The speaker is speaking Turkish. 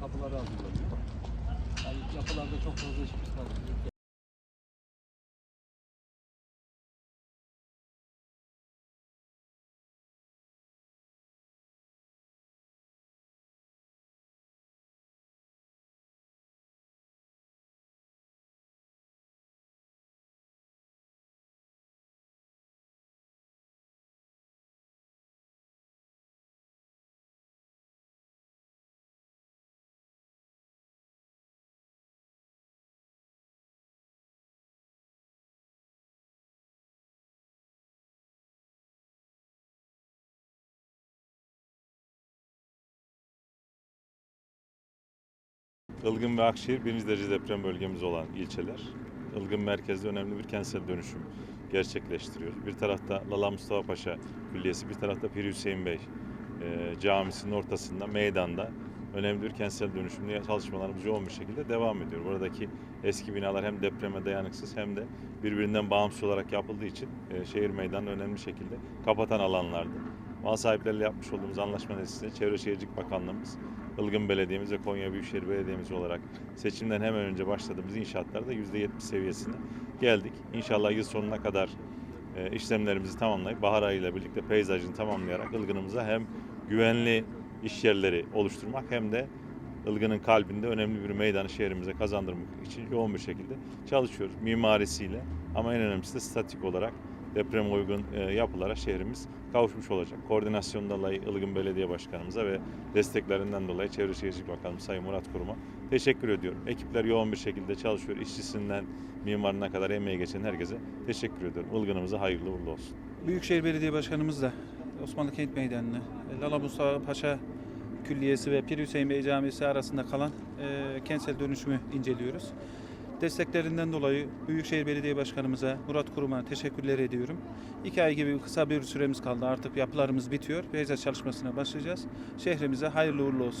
Kapıları hazırlanıyor. Yani yapılarda çok fazla işimiz Ilgın ve Akşehir birinci derece deprem bölgemiz olan ilçeler. Ilgın merkezde önemli bir kentsel dönüşüm gerçekleştiriyor. Bir tarafta Lala Mustafa Paşa Külliyesi, bir tarafta Pir Hüseyin Bey e, camisinin ortasında, meydanda önemli bir kentsel dönüşüm çalışmalarımız yoğun bir şekilde devam ediyor. Buradaki eski binalar hem depreme dayanıksız hem de birbirinden bağımsız olarak yapıldığı için e, şehir meydanını önemli şekilde kapatan alanlardı. Mal sahipleriyle yapmış olduğumuz anlaşma neticesinde Çevre Şehircilik Bakanlığımız, Ilgın Belediye'miz ve Konya Büyükşehir Belediye'miz olarak seçimden hemen önce başladığımız inşaatlarda %70 seviyesine geldik. İnşallah yıl sonuna kadar e, işlemlerimizi tamamlayıp bahar ayıyla birlikte peyzajını tamamlayarak Ilgın'ımıza hem güvenli iş yerleri oluşturmak hem de Ilgın'ın kalbinde önemli bir meydanı şehrimize kazandırmak için yoğun bir şekilde çalışıyoruz. Mimarisiyle ama en önemlisi de statik olarak deprem uygun e, yapılara şehrimiz kavuşmuş olacak. Koordinasyondan dolayı Ilgın Belediye Başkanımıza ve desteklerinden dolayı Çevre Şehircilik Bakanımız Sayın Murat Kurum'a teşekkür ediyorum. Ekipler yoğun bir şekilde çalışıyor. İşçisinden mimarına kadar emeği geçen herkese teşekkür ediyorum. Ilgın'ımıza hayırlı uğurlu olsun. Büyükşehir Belediye Başkanımız da Osmanlı Kent Meydanı'nı, Lala Mustafa Paşa Külliyesi ve Pir Hüseyin Bey Camisi arasında kalan e, kentsel dönüşümü inceliyoruz. Desteklerinden dolayı Büyükşehir Belediye Başkanımıza, Murat Kurum'a teşekkürler ediyorum. İki ay gibi kısa bir süremiz kaldı. Artık yapılarımız bitiyor. Peyzaj çalışmasına başlayacağız. Şehrimize hayırlı uğurlu olsun.